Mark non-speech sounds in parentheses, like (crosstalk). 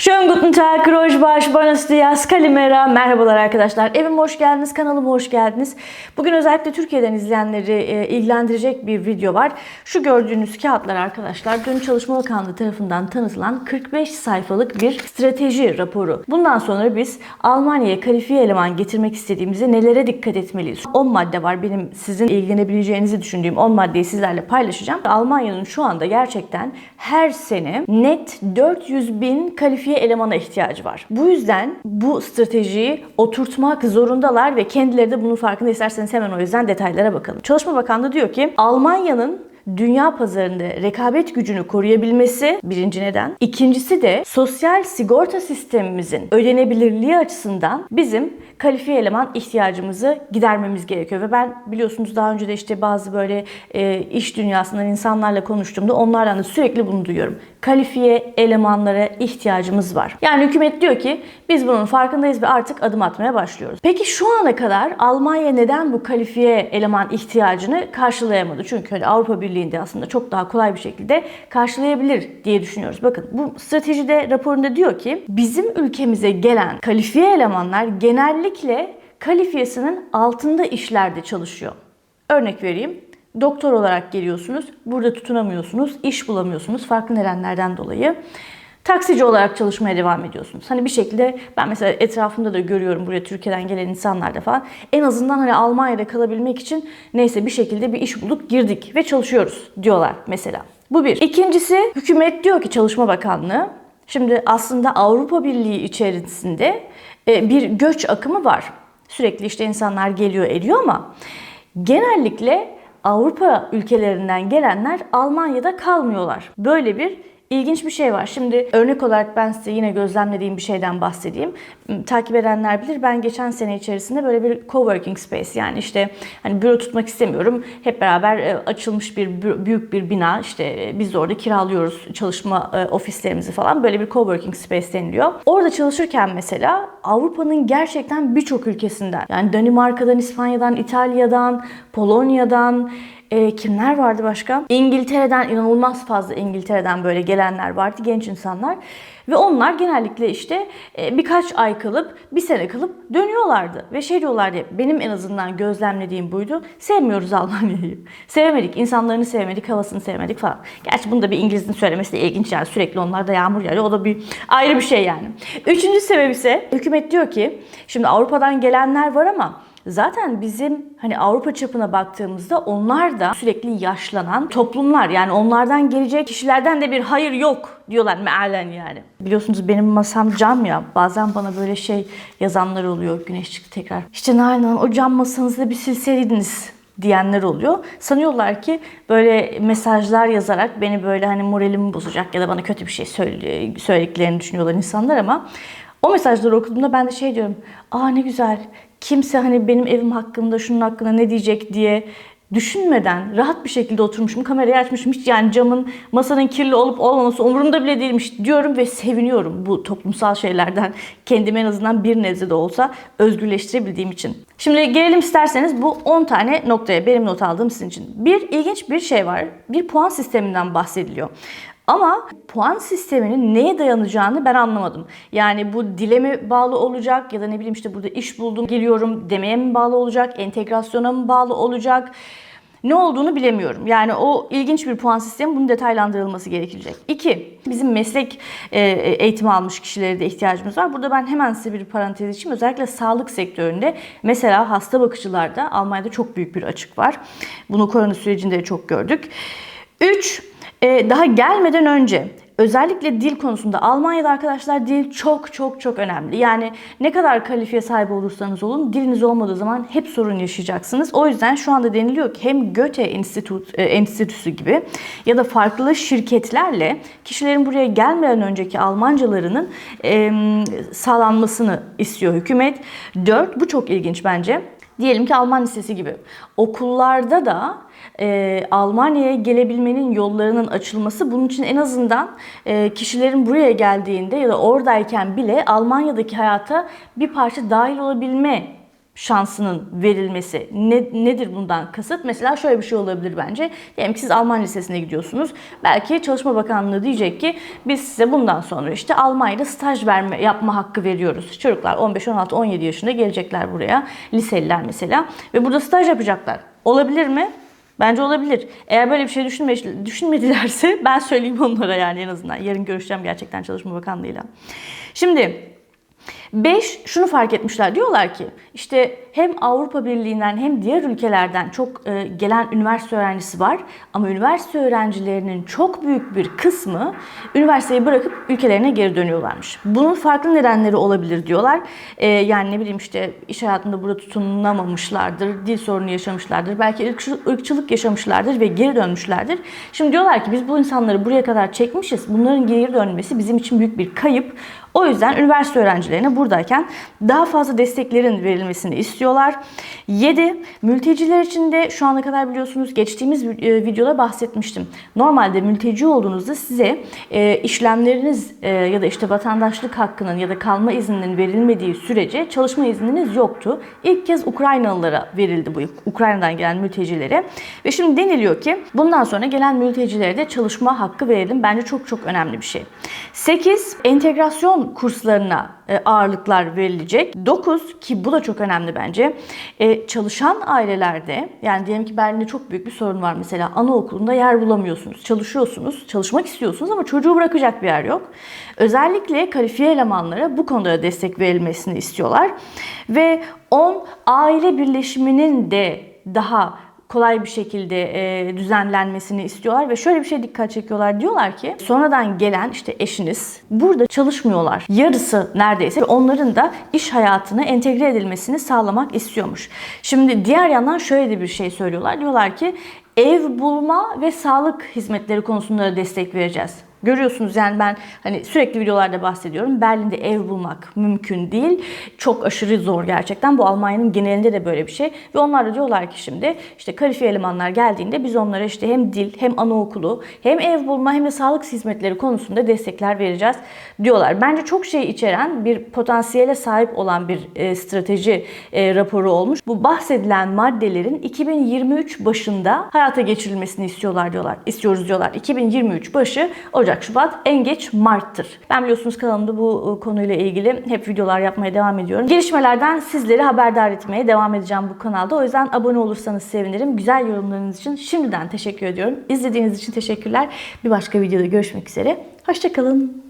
Schönen guten Tag, Rojbaş, Buenos Dias, Kalimera. Merhabalar arkadaşlar. Evime hoş geldiniz, kanalıma hoş geldiniz. Bugün özellikle Türkiye'den izleyenleri e, ilgilendirecek bir video var. Şu gördüğünüz kağıtlar arkadaşlar dün Çalışma Bakanlığı tarafından tanıtılan 45 sayfalık bir strateji raporu. Bundan sonra biz Almanya'ya kalifiye eleman getirmek istediğimizde nelere dikkat etmeliyiz? 10 madde var benim sizin ilgilenebileceğinizi düşündüğüm 10 maddeyi sizlerle paylaşacağım. Almanya'nın şu anda gerçekten her sene net 400 bin kalifiye elemana ihtiyacı var. Bu yüzden bu stratejiyi oturtmak zorundalar ve kendileri de bunun farkında isterseniz hemen o yüzden detaylara bakalım. Çalışma Bakanlığı diyor ki Almanya'nın dünya pazarında rekabet gücünü koruyabilmesi birinci neden. İkincisi de sosyal sigorta sistemimizin ödenebilirliği açısından bizim kalifiye eleman ihtiyacımızı gidermemiz gerekiyor. Ve ben biliyorsunuz daha önce de işte bazı böyle e, iş dünyasından insanlarla konuştuğumda onlardan da sürekli bunu duyuyorum. Kalifiye elemanlara ihtiyacımız var. Yani hükümet diyor ki biz bunun farkındayız ve artık adım atmaya başlıyoruz. Peki şu ana kadar Almanya neden bu kalifiye eleman ihtiyacını karşılayamadı? Çünkü hani Avrupa Birliği'nde aslında çok daha kolay bir şekilde karşılayabilir diye düşünüyoruz. Bakın bu stratejide raporunda diyor ki bizim ülkemize gelen kalifiye elemanlar genellikle kalifiyesinin altında işlerde çalışıyor. Örnek vereyim. Doktor olarak geliyorsunuz, burada tutunamıyorsunuz, iş bulamıyorsunuz farklı nedenlerden dolayı. Taksici olarak çalışmaya devam ediyorsunuz. Hani bir şekilde ben mesela etrafımda da görüyorum buraya Türkiye'den gelen insanlarda falan. En azından hani Almanya'da kalabilmek için neyse bir şekilde bir iş bulup girdik ve çalışıyoruz diyorlar mesela. Bu bir. İkincisi hükümet diyor ki Çalışma Bakanlığı Şimdi aslında Avrupa Birliği içerisinde e, bir göç akımı var. Sürekli işte insanlar geliyor ediyor ama genellikle Avrupa ülkelerinden gelenler Almanya'da kalmıyorlar. Böyle bir ilginç bir şey var. Şimdi örnek olarak ben size yine gözlemlediğim bir şeyden bahsedeyim. Takip edenler bilir ben geçen sene içerisinde böyle bir coworking space yani işte hani büro tutmak istemiyorum. Hep beraber e, açılmış bir bü- büyük bir bina işte e, biz de orada kiralıyoruz çalışma e, ofislerimizi falan. Böyle bir coworking space deniliyor. Orada çalışırken mesela Avrupa'nın gerçekten birçok ülkesinden yani Danimarka'dan, İspanya'dan, İtalya'dan, Polonya'dan, e, kimler vardı başka? İngiltere'den inanılmaz fazla İngiltere'den böyle gelenler vardı genç insanlar. Ve onlar genellikle işte e, birkaç ay kalıp bir sene kalıp dönüyorlardı. Ve şey diyorlardı benim en azından gözlemlediğim buydu. Sevmiyoruz Almanya'yı. Sevemedik. insanlarını sevmedik, havasını sevmedik falan. Gerçi bunu da bir İngiliz'in söylemesi de ilginç yani. Sürekli onlarda yağmur yağıyor. O da bir ayrı bir şey yani. Üçüncü sebep ise hükümet diyor ki şimdi Avrupa'dan gelenler var ama Zaten bizim hani Avrupa çapına baktığımızda onlar da sürekli yaşlanan toplumlar. Yani onlardan gelecek kişilerden de bir hayır yok diyorlar mealen yani. Biliyorsunuz benim masam cam ya. Bazen bana böyle şey yazanlar oluyor. Güneş çıktı tekrar. İşte Nalan o cam masanızda bir silseydiniz diyenler oluyor. Sanıyorlar ki böyle mesajlar yazarak beni böyle hani moralimi bozacak ya da bana kötü bir şey söyle- söylediklerini düşünüyorlar insanlar ama o mesajları okuduğumda ben de şey diyorum. Aa ne güzel. Kimse hani benim evim hakkında, şunun hakkında ne diyecek diye düşünmeden rahat bir şekilde oturmuşum, kamerayı açmışım. Hiç yani camın, masanın kirli olup olmaması umurumda bile değilmiş diyorum ve seviniyorum bu toplumsal şeylerden (laughs) kendimi en azından bir nebze de olsa özgürleştirebildiğim için. Şimdi gelelim isterseniz bu 10 tane noktaya benim not aldığım sizin için. Bir ilginç bir şey var. Bir puan sisteminden bahsediliyor. Ama puan sisteminin neye dayanacağını ben anlamadım. Yani bu dile mi bağlı olacak ya da ne bileyim işte burada iş buldum geliyorum demeye mi bağlı olacak, entegrasyona mı bağlı olacak? Ne olduğunu bilemiyorum. Yani o ilginç bir puan sistemi bunun detaylandırılması gerekecek. İki, bizim meslek e, eğitimi almış kişilere de ihtiyacımız var. Burada ben hemen size bir parantez içeyim. Özellikle sağlık sektöründe mesela hasta bakıcılarda Almanya'da çok büyük bir açık var. Bunu korona sürecinde de çok gördük. Üç, ee, daha gelmeden önce özellikle dil konusunda Almanya'da arkadaşlar dil çok çok çok önemli. Yani ne kadar kalifiye sahibi olursanız olun diliniz olmadığı zaman hep sorun yaşayacaksınız. O yüzden şu anda deniliyor ki hem Goethe Enstitüt, e, Enstitüsü gibi ya da farklı şirketlerle kişilerin buraya gelmeden önceki Almancalarının e, sağlanmasını istiyor hükümet. Dört, bu çok ilginç bence. Diyelim ki Alman lisesi gibi. Okullarda da e, Almanya'ya gelebilmenin yollarının açılması bunun için en azından e, kişilerin buraya geldiğinde ya da oradayken bile Almanya'daki hayata bir parça dahil olabilme şansının verilmesi ne, nedir bundan kasıt? Mesela şöyle bir şey olabilir bence. Diyelim ki siz Alman lisesine gidiyorsunuz. Belki Çalışma Bakanlığı diyecek ki biz size bundan sonra işte Almanya'da staj verme yapma hakkı veriyoruz. Çocuklar 15, 16, 17 yaşında gelecekler buraya. Liseliler mesela ve burada staj yapacaklar. Olabilir mi? Bence olabilir. Eğer böyle bir şey düşünme, düşünmedilerse (laughs) ben söyleyeyim onlara yani en azından. Yarın görüşeceğim gerçekten Çalışma Bakanlığı'yla. Şimdi 5 şunu fark etmişler. Diyorlar ki işte hem Avrupa Birliği'nden hem diğer ülkelerden çok e, gelen üniversite öğrencisi var. Ama üniversite öğrencilerinin çok büyük bir kısmı üniversiteyi bırakıp ülkelerine geri dönüyorlarmış. Bunun farklı nedenleri olabilir diyorlar. E, yani ne bileyim işte iş hayatında burada tutunamamışlardır, dil sorunu yaşamışlardır, belki ırkçı- ırkçılık yaşamışlardır ve geri dönmüşlerdir. Şimdi diyorlar ki biz bu insanları buraya kadar çekmişiz. Bunların geri dönmesi bizim için büyük bir kayıp. O yüzden üniversite öğrencilerine buradayken daha fazla desteklerin verilmesini istiyorlar. 7. Mülteciler için de şu ana kadar biliyorsunuz geçtiğimiz e, videoda bahsetmiştim. Normalde mülteci olduğunuzda size e, işlemleriniz e, ya da işte vatandaşlık hakkının ya da kalma izninin verilmediği sürece çalışma izniniz yoktu. İlk kez Ukraynalılara verildi bu Ukrayna'dan gelen mültecilere. Ve şimdi deniliyor ki bundan sonra gelen mültecilere de çalışma hakkı verelim. Bence çok çok önemli bir şey. 8. Entegrasyon kurslarına e, ağırlıklar verilecek. 9 ki bu da çok önemli bence. E, çalışan ailelerde yani diyelim ki Berlin'de çok büyük bir sorun var mesela anaokulunda yer bulamıyorsunuz. Çalışıyorsunuz, çalışmak istiyorsunuz ama çocuğu bırakacak bir yer yok. Özellikle kalifiye elemanlara bu konuda da destek verilmesini istiyorlar. Ve 10 aile birleşiminin de daha kolay bir şekilde e, düzenlenmesini istiyorlar ve şöyle bir şey dikkat çekiyorlar. Diyorlar ki sonradan gelen işte eşiniz burada çalışmıyorlar. Yarısı neredeyse onların da iş hayatına entegre edilmesini sağlamak istiyormuş. Şimdi diğer yandan şöyle de bir şey söylüyorlar. Diyorlar ki ev bulma ve sağlık hizmetleri konusunda da destek vereceğiz. Görüyorsunuz yani ben hani sürekli videolarda bahsediyorum. Berlin'de ev bulmak mümkün değil. Çok aşırı zor gerçekten. Bu Almanya'nın genelinde de böyle bir şey. Ve onlar da diyorlar ki şimdi işte kalifiye elemanlar geldiğinde biz onlara işte hem dil hem anaokulu hem ev bulma hem de sağlık hizmetleri konusunda destekler vereceğiz diyorlar. Bence çok şey içeren bir potansiyele sahip olan bir e, strateji e, raporu olmuş. Bu bahsedilen maddelerin 2023 başında hayata geçirilmesini istiyorlar diyorlar. İstiyoruz diyorlar. 2023 başı Ocak, Şubat, en geç Mart'tır. Ben biliyorsunuz kanalımda bu e, konuyla ilgili hep videolar yapmaya devam ediyorum. Gelişmelerden sizleri haberdar etmeye devam edeceğim bu kanalda. O yüzden abone olursanız sevinirim. Güzel yorumlarınız için şimdiden teşekkür ediyorum. İzlediğiniz için teşekkürler. Bir başka videoda görüşmek üzere. Hoşçakalın.